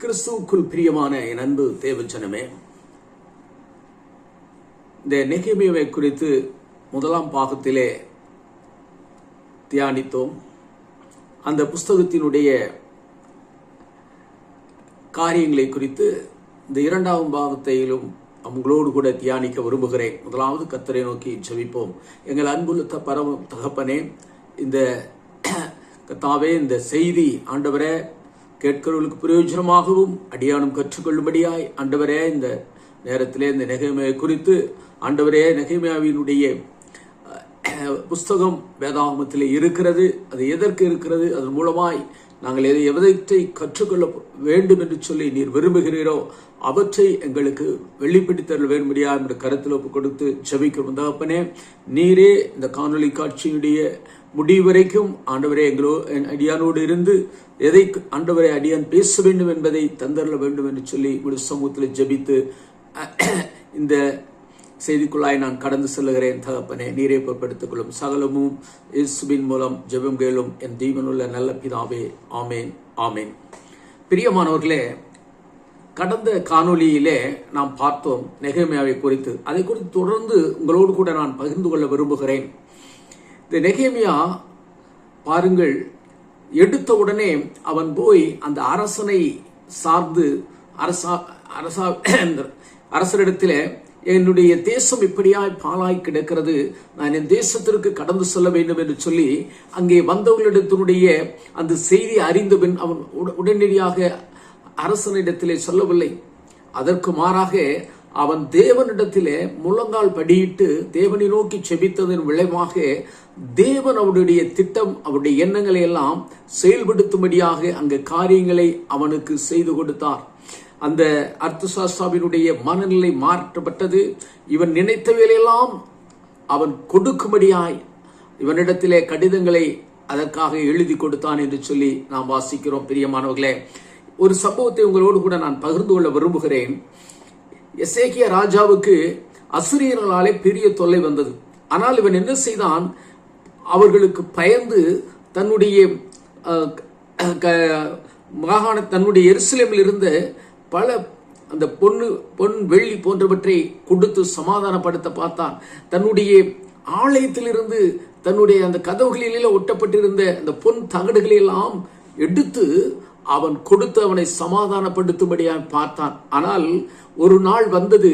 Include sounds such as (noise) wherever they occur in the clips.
கிறிஸ்துவுக்குள் பிரியமான என் அன்பு தேவச்சனமே இந்த நெகேமியாவை குறித்து முதலாம் பாகத்திலே தியானித்தோம். அந்த புஸ்தகத்தினுடைய காரியங்களை குறித்து இந்த இரண்டாம் பாகத்தையிலும் அவங்களோடு கூட தியானிக்க விரும்புகிறேன். முதலாவது கத்தரை நோக்கி ஜெபிப்போம். எங்கள் அன்புள்ள பரவ தகப்பனே இந்த (clears throat) கத்தாவே இந்த செய்தி ஆண்டவரை கேட்கிறவர்களுக்கு பிரயோஜனமாகவும் அடியானும் கற்றுக்கொள்ளும்படியாய் ஆண்டவரே இந்த நேரத்திலே இந்த நெகைமையை குறித்து ஆண்டவரே நெகைமையாவினுடைய புஸ்தகம் வேதாகமத்தில் இருக்கிறது அது எதற்கு இருக்கிறது அதன் மூலமாய் நாங்கள் எதை எவதைத்தை கற்றுக்கொள்ள வேண்டும் என்று சொல்லி நீர் விரும்புகிறீரோ அவற்றை எங்களுக்கு வெளிப்படுத்தல் வேண்டும்படியா என்ற கருத்தில் ஒப்பு கொடுத்து ஜபிக்கும் தகப்பனே நீரே இந்த காணொளி காட்சியுடைய முடிவு வரைக்கும் ஆண்டவரே எங்களோ என் அடியானோடு இருந்து எதை ஆண்டவரை அடியான் பேச வேண்டும் என்பதை தந்தரல வேண்டும் என்று சொல்லி ஒரு சமூகத்தில் ஜெபித்து இந்த செய்திக்குள்ளாய் நான் கடந்து செல்லுகிறேன். தகப்பனே நீரை பொருட்படுத்திக் கொள்ளும் சகலமும் இயேசுவின் மூலம் ஜெபம் கேளும் என் தீவனுள்ள நல்ல பிதாவே. ஆமேன் ஆமேன். பிரியமானவர்களே கடந்த காணொளியிலே நாம் பார்த்தோம் நெகமையாவை குறித்து. அதை குறித்து தொடர்ந்து உங்களோடு கூட நான் பகிர்ந்து கொள்ள விரும்புகிறேன். இந்த நெகேமியா பாருங்கள் எடுத்த உடனே அவன் போய் அந்த அரசனை சார்ந்து அரசா அரசா (coughs) அரசரிடத்தில் என்னுடைய தேசம் இப்படியாய் பாலாய் கிடக்கிறது. நான் என் தேசத்திற்கு கடந்து செல்ல வேண்டும் என்று சொல்லி அங்கே வந்தவர்களிடத்தினுடைய அந்த செய்தி அறிந்த பின் அவன் உட- உடனடியாக அரசனிடத்திலே சொல்லவில்லை. அதற்கு மாறாக அவன் தேவனிடத்திலே முழங்கால் படியிட்டு தேவனை நோக்கி செபித்ததன் விளைவாக தேவன் அவனுடைய திட்டம் அவருடைய எண்ணங்களை எல்லாம் செயல்படுத்தும்படியாக அங்கு காரியங்களை அவனுக்கு செய்து கொடுத்தார். அந்த அர்த்தசாஸ்தாவினுடைய மனநிலை மாற்றப்பட்டது. இவன் நினைத்த வேலையெல்லாம் அவன் கொடுக்கும்படியாய் இவனிடத்திலே கடிதங்களை அதற்காக எழுதி கொடுத்தான் என்று சொல்லி நாம் வாசிக்கிறோம். பிரியமானவர்களே ஒரு சம்பவத்தை உங்களோடு கூட நான் பகிர்ந்து கொள்ள விரும்புகிறேன். எசேக்கிய ராஜாவுக்கு அசுரியர்களாலே பெரிய தொல்லை வந்தது. ஆனால் இவன் என்ன செய்தான்? அவர்களுக்கு பயந்து தன்னுடைய க- மாகாண தன்னுடைய எருசலேமில் இருந்த பல அந்த பொண்ணு பொன் வெள்ளி போன்றவற்றை கொடுத்து சமாதானப்படுத்த பார்த்தான். தன்னுடைய ஆலயத்திலிருந்து தன்னுடைய அந்த கதவுகளிலே ஒட்டப்பட்டிருந்த அந்த பொன் தகடுகளை எல்லாம் எடுத்து அவன் கொடுத்து அவனை சமாதானப்படுத்தும்படியாக பார்த்தான். ஆனால் ஒரு நாள் வந்தது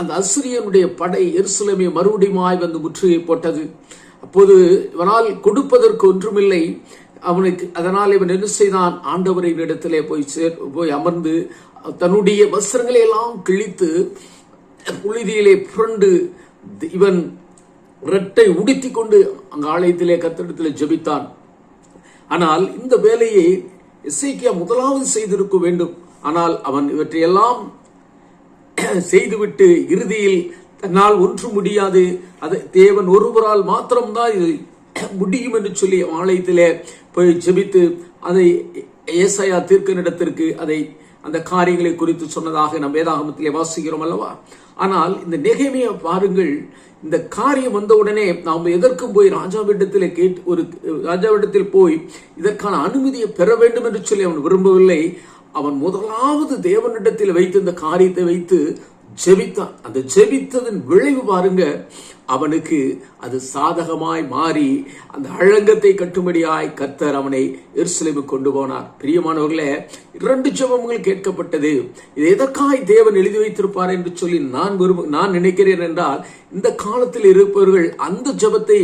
அந்த அசிரியனுடைய படை எருசலமே மறுபடியுமாய் வந்து முற்றுகை போட்டது. அப்போது இவனால் கொடுப்பதற்கு ஒன்றுமில்லை. அவனுக்கு அதனால் இவன் என்ன செய்தான்? ஆண்டவரின் இடத்திலே போய் சேர் போய் அமர்ந்து தன்னுடைய வஸ்திரங்களை எல்லாம் கிழித்து புழுதியிலே புரண்டு இவன் இரட்டை உடுத்திக் கொண்டு அங்க ஆலயத்திலே கத்திடத்திலே ஜெபித்தான். ஆனால் இந்த வேலையை இசைக்கியா முதலாவது செய்திருக்க வேண்டும். ஆனால் அவன் இவற்றையெல்லாம் செய்துவிட்டு இறுதியில் தன்னால் ஒன்று முடியாது. அது தேவன் ஒருவரால் மாத்திரம்தான் இது முடியும் என்று சொல்லி ஆலயத்திலே போய் ஜெபித்து அதை ஏசையா தீர்க்கனிடத்திற்கு அதை அந்த காரியங்களை குறித்து சொன்னதாக நம் வேதாகமத்திலே வாசிக்கிறோம் அல்லவா? ஆனால் இந்த நெகேமியா பாருங்கள் இந்த காரியம் வந்தவுடனே நாம் எதற்கும் போய் ராஜாவிடத்தில் கேட்டு ஒரு ராஜாவிடத்தில் போய் இதற்கான அனுமதியை பெற வேண்டும் என்று சொல்லி அவன் விரும்பவில்லை. அவன் முதலாவது தேவனிடத்தில் வைத்து இந்த காரியத்தை வைத்து ஜெபித்தான் அந்த ஜெபித்ததன் விளைவு பாருங்க. அவனுக்கு அது சாதகமாய் மாறி அந்த அழங்கத்தை கட்டும்படியாய் கத்தர் அவனை எருசலேமு கொண்டு போனார். பிரியமானவர்களே இரண்டு ஜெபங்கள் கேட்கப்பட்டது. இது எதற்காய் தேவன் எழுதி வைத்திருப்பார் என்று சொல்லி நான் விரும்ப நான் நினைக்கிறேன் என்றால் இந்த காலத்தில் இருப்பவர்கள் அந்த ஜெபத்தை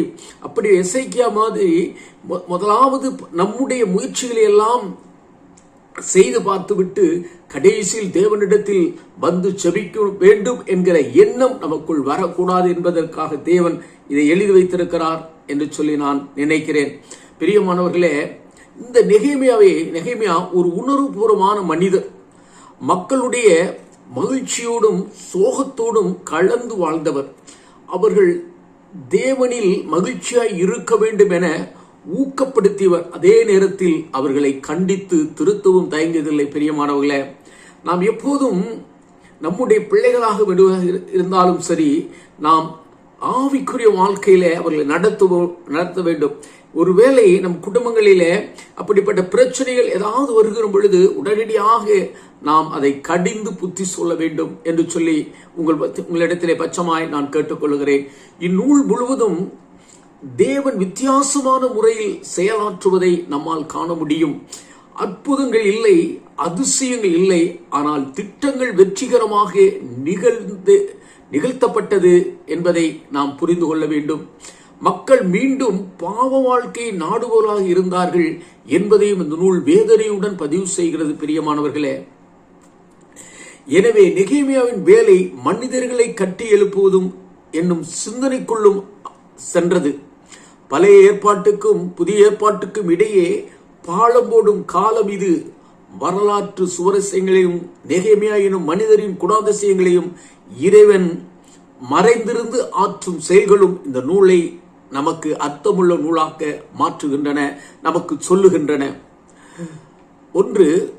அப்படி எசைக்கியா மாதிரி முதலாவது நம்முடைய முயற்சிகளை எல்லாம் செய்து பார்த்துவிட்டு கடைசியில் தேவனிடத்தில் வந்து செபிக்க வேண்டும் என்கிற எண்ணம் நமக்குள் வரக்கூடாது என்பதற்காக தேவன் இதை எழுதி வைத்திருக்கிறார் என்று சொல்லி நான் நினைக்கிறேன். பிரியமானவர்களே இந்த நெகேமியாவை நெகைமியா ஒரு உணர்வுபூர்வமான மனிதர். மக்களுடைய மகிழ்ச்சியோடும் சோகத்தோடும் கலந்து வாழ்ந்தவர். அவர்கள் தேவனில் மகிழ்ச்சியாய் இருக்க வேண்டும் என ஊக்கப்படுத்தியவர் அதே நேரத்தில் அவர்களை கண்டித்து திருத்தவும் தயங்கியதில்லை பெரியமானவர்களே நாம் எப்போதும் நம்முடைய பிள்ளைகளாக விடுவதாக இருந்தாலும் சரி நாம் ஆவிக்குரிய வாழ்க்கையில அவர்களை நடத்துவோம் நடத்த வேண்டும். ஒருவேளை நம் குடும்பங்களிலே அப்படிப்பட்ட பிரச்சனைகள் ஏதாவது வருகிற பொழுது உடனடியாக நாம் அதை கடிந்து புத்தி சொல்ல வேண்டும் என்று சொல்லி உங்கள் உங்களிடத்திலே பச்சமாய் நான் கேட்டுக்கொள்கிறேன். இந்நூல் முழுவதும் தேவன் வித்தியாசமான முறையில் செயலாற்றுவதை நம்மால் காண முடியும். அற்புதங்கள் இல்லை அதிசயங்கள் இல்லை ஆனால் திட்டங்கள் வெற்றிகரமாக நிகழ்ந்து நிகழ்த்தப்பட்டது என்பதை நாம் புரிந்து கொள்ள வேண்டும். மக்கள் மீண்டும் பாவ வாழ்க்கை நாடுவோராக இருந்தார்கள் என்பதையும் இந்த நூல் வேதனையுடன் பதிவு செய்கிறது பிரியமானவர்களே. எனவே நெகேமியாவின் வேலை மனிதர்களை கட்டி எழுப்புவதும் என்னும் சிந்தனைக்குள்ளும் சென்றது. பழைய ஏற்பாட்டுக்கும் புதிய ஏற்பாட்டுக்கும் இடையே பாலம் போடும் காலம் இது. வரலாற்று சுவரசியங்களையும் நெகைமையாயினும் எனும் மனிதரின் குணாதிசயங்களையும் இறைவன் மறைந்திருந்து ஆற்றும் செயல்களும் இந்த நூலை நமக்கு அர்த்தமுள்ள நூலாக்க மாற்றுகின்றன நமக்கு சொல்லுகின்றன. ஒன்று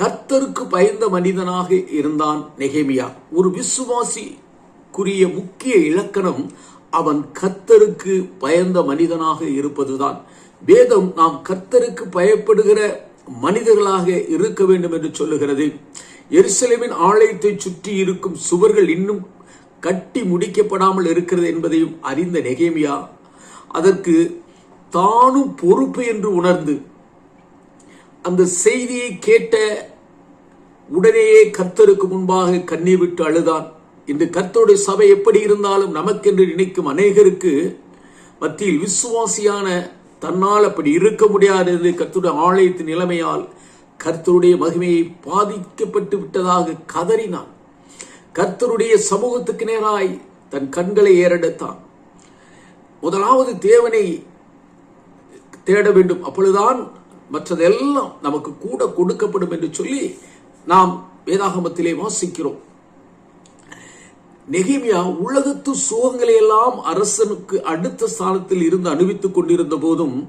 கர்த்தருக்கு பயந்த மனிதனாக இருந்தான் நெகேமியா. ஒரு விசுவாசிக்குரிய முக்கிய இலக்கணம் அவன் கர்த்தருக்கு பயந்த மனிதனாக இருப்பதுதான். வேதம் நாம் கர்த்தருக்கு பயப்படுகிற மனிதர்களாக இருக்க வேண்டும் என்று சொல்லுகிறது. எருசலேமின் ஆலயத்தை சுற்றி இருக்கும் சுவர்கள் இன்னும் கட்டி முடிக்கப்படாமல் இருக்கிறது என்பதையும் அறிந்த நெகேமியா அதற்கு தானும் பொறுப்பு என்று உணர்ந்து அந்த செய்தியை கேட்ட உடனேயே கர்த்தருக்கு முன்பாக கண்ணீர் விட்டு அழுதான். இந்த கர்த்தருடைய சபை எப்படி இருந்தாலும் நமக்கென்று நினைக்கும் அநேகருக்கு மத்தியில் விசுவாசியான தன்னால் அப்படி இருக்க முடியாதது கர்த்தருடைய ஆலயத்தின் நிலைமையால் கர்த்தருடைய மகிமையை பாதிக்கப்பட்டு விட்டதாக கதறினான். கர்த்தருடைய சமூகத்துக்கு நேராய் தன் கண்களை ஏறெடுத்தான். முதலாவது தேவனை தேட வேண்டும். அப்பொழுதுதான் மற்றதெல்லாம் நமக்கு கூட கொடுக்கப்படும் என்று சொல்லி நாம் வேதாகமத்திலே வாசிக்கிறோம். நெகிமியா உலகத்து சுகங்களை எல்லாம் அரசனுக்கு அடுத்த ஸ்தானத்தில் இருந்து அனுபவித்துக் கொண்டிருந்த போதும்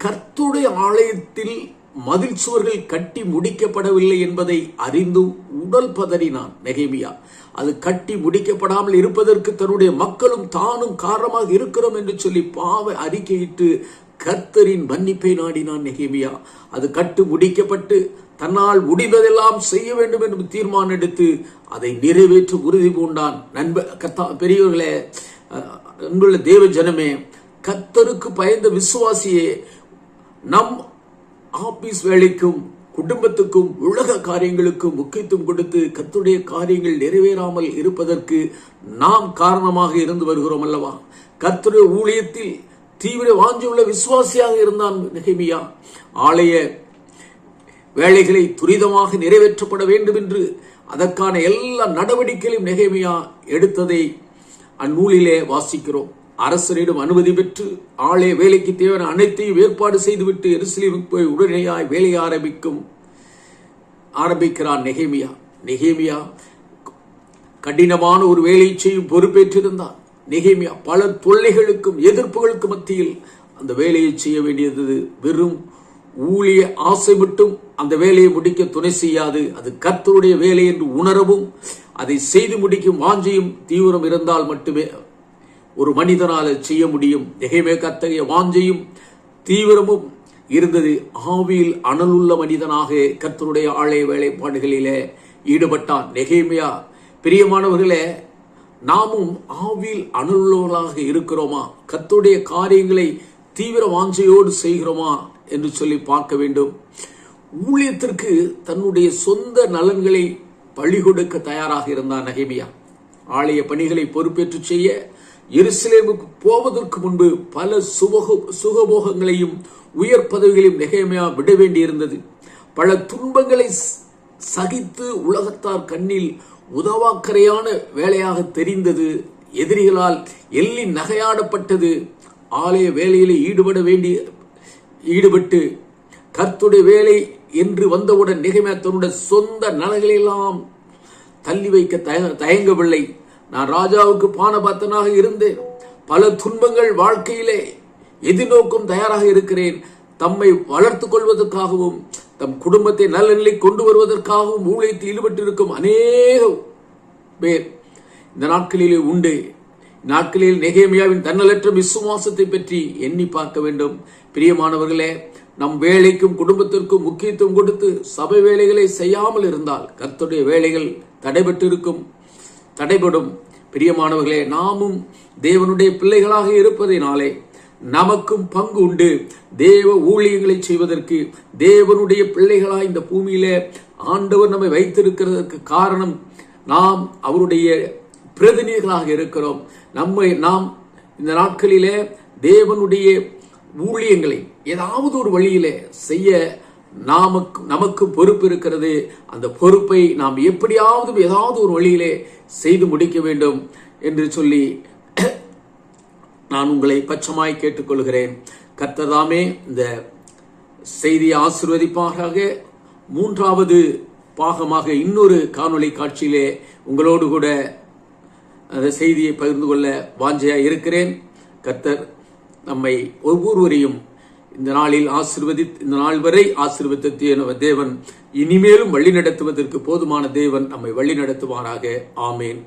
கர்த்துடைய ஆலயத்தில் மதில் சுவர்கள் கட்டி முடிக்கப்படவில்லை என்பதை அறிந்து உடல் பதறினான் நெகேமியா. அது கட்டி முடிக்கப்படாமல் இருப்பதற்கு தன்னுடைய மக்களும் தானும் காரணமாக இருக்கிறோம் என்று சொல்லி பாவ அறிக்கையிட்டு கர்த்தரின் மன்னிப்பை நாடினான் நெகேமியா. அது கட்டு முடிக்கப்பட்டு தன்னால் முடிந்ததெல்லாம் செய்ய வேண்டும் என்று தீர்மானம் எடுத்து அதை நிறைவேற்ற உறுதி பூண்டான். நண்ப கத்தா பெரியவர்களே அஹ், அன்புள்ள தேவ ஜனமே கத்தருக்கு பயந்த விசுவாசியே நம் ஆபீஸ் வேலைக்கும் குடும்பத்துக்கும் உலக காரியங்களுக்கும் முக்கியத்துவம் கொடுத்து கத்துடைய காரியங்கள் நிறைவேறாமல் இருப்பதற்கு நாம் காரணமாக இருந்து வருகிறோம் அல்லவா? கத்துடைய ஊழியத்தில் தீவிர வாஞ்சியுள்ள விசுவாசியாக இருந்தான் நெகிமியா. ஆலய வேலைகளை துரிதமாக நிறைவேற்றப்பட வேண்டும் என்று அதற்கான எல்லா நடவடிக்கைகளையும் நெகேமியா எடுத்ததை அந்நூலிலே வாசிக்கிறோம். அரசரிடம் அனுமதி பெற்று ஆளே வேலைக்கு தேவையான அனைத்தையும் ஏற்பாடு செய்துவிட்டு எருசலேமுக்கு போய் உடனடியாய் வேலையை ஆரம்பிக்கும் ஆரம்பிக்கிறான் நெகேமியா. நெகேமியா கடினமான ஒரு வேலையை செய்யும் பொறுப்பேற்றிருந்தான். நெகேமியா பல தொல்லைகளுக்கும் எதிர்ப்புகளுக்கும் மத்தியில் அந்த வேலையை செய்ய வேண்டியது வெறும் ஊழிய ஆசை மட்டும் அந்த வேலையை முடிக்க துணை செய்யாது. அது கர்த்தருடைய வேலை என்று உணரவும் அதை செய்து முடிக்கும் வாஞ்சையும் தீவிரம் இருந்தால் மட்டுமே ஒரு மனிதனால் செய்ய முடியும். நெகேமே கத்தகைய வாஞ்சையும் தீவிரமும் இருந்தது. ஆவியில் அனலுள்ள மனிதனாக கர்த்தருடைய ஆலய வேலைப்பாடுகளிலே ஈடுபட்டான். நெகைமையா பிரியமானவர்களே நாமும் ஆவியில் அனலுள்ளவர்களாக இருக்கிறோமா? கர்த்தருடைய காரியங்களை தீவிர வாஞ்சையோடு செய்கிறோமா? என்று சொல்லி பார்க்க வேண்டும். ஊழியத்திற்கு தன்னுடைய சொந்த நலன்களை பழி கொடுக்க தயாராக இருந்தான் நகைமியா. ஆலய பணிகளை பொறுப்பேற்று செய்ய எருசலேமுக்கு போவதற்கு முன்பு பல சுபக சுகபோகங்களையும் உயர் பதவிகளையும் நெகைமையா விட வேண்டியிருந்தது. பல துன்பங்களை சகித்து உலகத்தார் கண்ணில் உதவாக்கரையான வேலையாக தெரிந்தது. எதிரிகளால் எள்ளி நகையாடப்பட்டது. ஆலய வேலையிலே ஈடுபட வேண்டிய ஈடுபட்டு கர்த்துடைய வேலை என்று வந்தவுடன் நிகழ்மையா தன்னுடைய சொந்த நலங்களெல்லாம் தள்ளி வைக்க தய- தயங்கவில்லை. நான் ராஜாவுக்கு பானபாத்தனாக இருந்தேன். பல துன்பங்கள் வாழ்க்கையிலே எதிர்நோக்கும் தயாராக இருக்கிறேன். தம்மை வளர்த்து கொள்வதற்காகவும் தம் குடும்பத்தை நல்ல நிலை கொண்டு வருவதற்காகவும் ஊழியத்தில் ஈடுபட்டிருக்கும் அநேக பேர் இந்த நாட்களிலே உண்டு. நாட்களில் நெகேமியாவின் தன்னலற்ற விசுவாசத்தை பற்றி எண்ணி பார்க்க வேண்டும். பிரியமானவர்களே நம் வேலைக்கும் குடும்பத்திற்கும் முக்கியத்துவம் கொடுத்து சபை வேலைகளை செய்யாமல் இருந்தால் கர்த்தருடைய வேலைகள் தடைபட்டிருக்கும் தடைபடும். பிரியமானவர்களே நாமும் தேவனுடைய பிள்ளைகளாக இருப்பதினாலே நமக்கும் பங்கு உண்டு. தேவ ஊழியங்களை செய்வதற்கு தேவனுடைய பிள்ளைகளாய் இந்த பூமியிலே ஆண்டவர் நம்மை வைத்திருக்கிறதற்கு காரணம் நாம் அவருடைய பிரதிநிதிகளாக இருக்கிறோம். நம்மை நாம் இந்த நாட்களிலே தேவனுடைய ஊழியங்களை ஏதாவது ஒரு வழியிலே செய்ய நாமக்கு நமக்கு பொறுப்பு இருக்கிறது. அந்த பொறுப்பை நாம் எப்படியாவது ஏதாவது ஒரு வழியிலே செய்து முடிக்க வேண்டும் என்று சொல்லி நான் உங்களை பச்சமாய் கேட்டுக்கொள்கிறேன். கர்த்ததாமே இந்த செய்தியை ஆசிர்வதிப்பாக மூன்றாவது பாகமாக இன்னொரு காணொளி காட்சியிலே உங்களோடு கூட அந்த செய்தியை பகிர்ந்து கொள்ள வாஞ்சையாக இருக்கிறேன். கர்த்தர் நம்மை ஒவ்வொருவரையும் இந்த நாளில் ஆசிர்வதி இந்த நாள் வரை ஆசிர்வதித்த தேவன் இனிமேலும் வழி நடத்துவதற்கு போதுமான தேவன் நம்மை வழி நடத்துவாராக ஆமேன்.